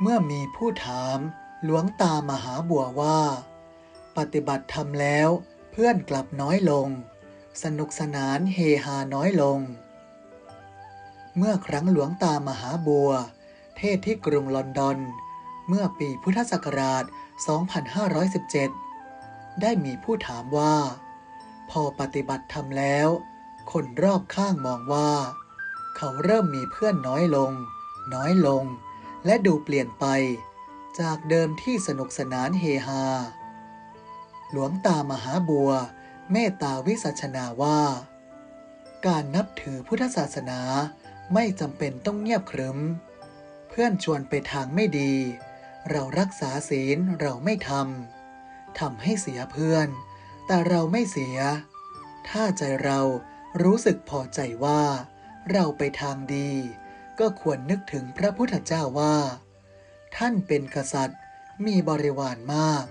เมื่อมีผู้ถามหลวงตามหาบัวว่า ปฏิบัติธรรมแล้วเพื่อนกลับน้อยลง สนุกสนานเฮฮาน้อยลง เมื่อครั้งหลวงตามหาบัว เทศที่กรุงลอนดอน เมื่อปีพุทธศักราช 2517 ได้มีผู้ถามว่า พอปฏิบัติธรรมแล้ว คนรอบข้างมองว่า เขาเริ่มมีเพื่อนน้อยลง น้อยลง และดูเปลี่ยนไป จากเดิมที่สนุกสนานเฮฮา หลวงตามหาบัว เมตตาวิสัชนาว่า การนับถือพุทธศาสนาไม่จำเป็นต้องเงียบขรึม เพื่อนชวนไปทางไม่ดี เรารักษาศีลเราไม่ทำทำให้เสียเพื่อน แต่เราไม่เสีย ถ้าใจเรารู้สึกพอใจว่า เราไปทางดี ก็ควรนึกถึงพระพุทธเจ้าว่า ท่านเป็นกษัตริย์ มีบริวารมาก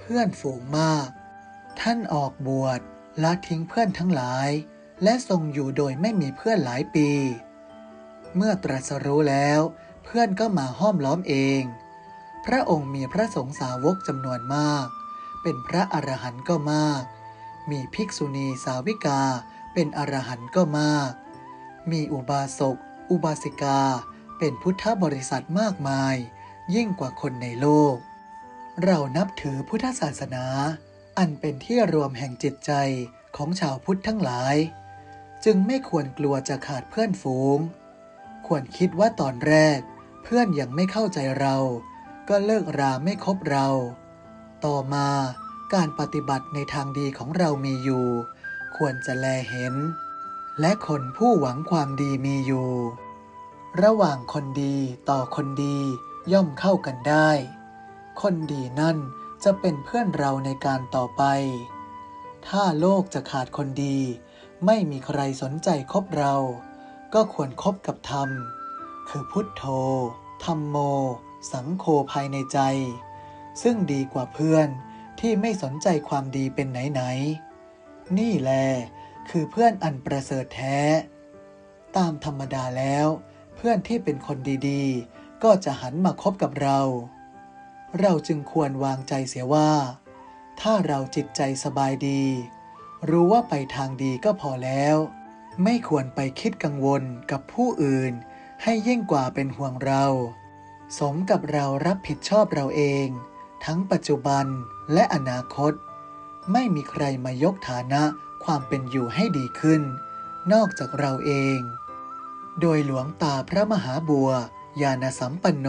เพื่อนฝูงมาก ท่านออกบวชละทิ้งเพื่อนทั้งหลาย และทรงอยู่โดยไม่มีเพื่อนหลายปี เมื่อตรัสรู้แล้ว เพื่อนก็มาห้อมล้อมเอง พระองค์มีพระสงฆ์สาวกจำนวนมาก เป็นพระอรหันต์ก็มาก มีภิกษุณีสาวิกาเป็นอรหันต์ก็มาก มีอุบาสก อุบาสิกาเป็นพุทธบริษัทมากมาย ยิ่งกว่าคนในโลก เรานับถือพุทธศาสนา อันเป็นที่รวมแห่งจิตใจของชาวพุทธทั้งหลาย จึงไม่ควรกลัวจะขาดเพื่อนฝูง ควรคิดว่าตอนแรก เพื่อนยังไม่เข้าใจเรา ก็เลิกราไม่คบเรา ต่อมาการปฏิบัติในทางดีของเรามีอยู่ ควรจะแลเห็น และคนผู้หวังความดีมีอยู่ ระหว่างคนดีต่อคนดีย่อมเข้ากันได้ คนดีนั่นจะเป็นเพื่อนเราในการต่อไป ถ้าโลกจะขาดคนดี ไม่มีใครสนใจคบเรา ก็ควรคบกับธรรม คือพุทโธ ธรรมโม สังโฆภายในใจ ซึ่งดีกว่าเพื่อนที่ไม่สนใจความดีเป็นไหนๆนี่แหละ คือเพื่อนอันประเสริฐแท้ ตามธรรมดาแล้ว เพื่อนที่เป็นคนดีๆ ก็จะหันมาคบกับเรา เราจึงควรวางใจเสียว่า ถ้าเราจิตใจสบายดี รู้ว่าไปทางดีก็พอแล้ว ไม่ควรไปคิดกังวลกับผู้อื่น ให้ยิ่งกว่าเป็นห่วงเรา สมกับเรารับผิดชอบเราเอง ทั้งปัจจุบันและอนาคต ไม่มีใครมายกฐานะ ความเป็นอยู่ให้ดีขึ้น นอกจากเราเอง โดยหลวงตาพระมหาบัวยาณสัมปันโน